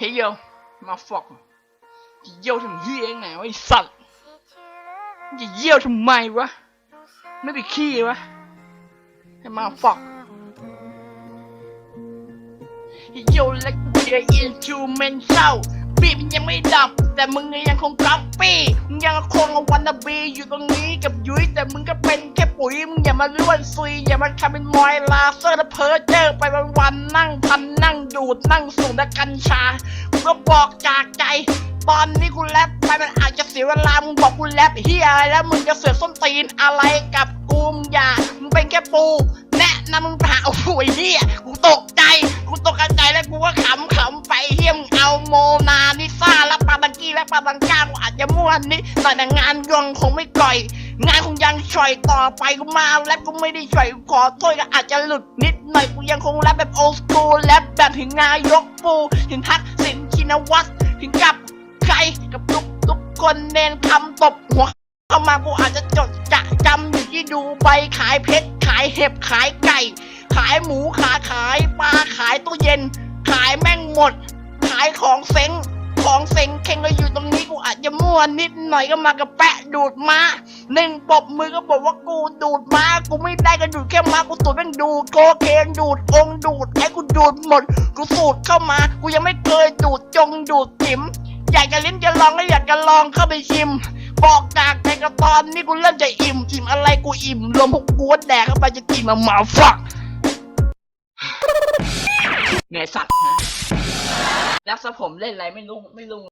เฮ้ยโยมาฟอกจะเยี่ยวทำเฮียยังไงวะไอสัตว์จะเยี่ยวทำไมวะ ไม่ไปขี้วะ ให้มาฟอกโยและกูเดียอินชูเมนเศร้าบีมันยังไม่ดับ แต่มึงยังคงก๊อปปี้มึงยังคงเอาวันนาบีอยู่ตรงนี้กับยุ้ยแต่มึงก็เป็นแค่ปุ๋ยมึงอย่ามาล้วนซุยอย่ามาทำเป็นมอยลาเซอร์และเพอเจอไปวันวันๆนั่งพันนั่งูดนั่งสูงแต่กัญชากูก็บอกจากใจ ตอนนี้กูแรปไปมันอาจจะเสียเวลามึงบอกกูแรปเฮียอะไรแล้วมึงจะเสือกส้นตีนอะไรกับกูมึงอย่ามึงเป็นแค่ปู แนะนำมึงหาโอ้โหไอ้เฮียกูตกใจกูต และปาตังกากูอาจจะม่วนิดแต่ในงานยังคงไม่ก่อย งานคงยังช่อยต่อไปกูมาแรปกูไม่ได้ช่อยขอโทษก็อาจจะหลุดนิดหน่อยกูยังคงแรปแบบโอ s กูแรปแบบถึงนายกปูถึงทักษิณชินวัตรถึงกับใครกับทุกทุกคนเน้นคำตบหัวเข้ามากูอาจจะจดจะจำอยู่ที่ดูใบขายเพชรขายเห็บขายไก่ ขายหมูขาขายปลาขายตู้เย็น ขายแม่งหมด ขายของเซ็ง ของเซ็งเข่งก็อยู่ตรงนี้กูอาจจะมั่วนิดหน่อยก็มากับแปะดูดมาหนึ่งปบมือก็บอกว่ากูดูดมากูไม่ได้ก็ดูดแค่มากูตูดแม่งดูดโคเคนดูดองดูดไอ้กูดูดหมด กูสูดเข้ามา กูยังไม่เคยดูดจงดูดจิ๋มอยากจะลิ้มจะลองก็อยากจะลองเข้าไปชิมบอกจากในกระตอนนี่กูเริ่มจะอิ่มอิ่มอะไรกูอิ่มรวมพวกกูแดกเข้าไปจะกินมาหมาฝักไงสัตว์ฮะ แล้วสะผมเล่นอะไรไม่รู้ไม่รู้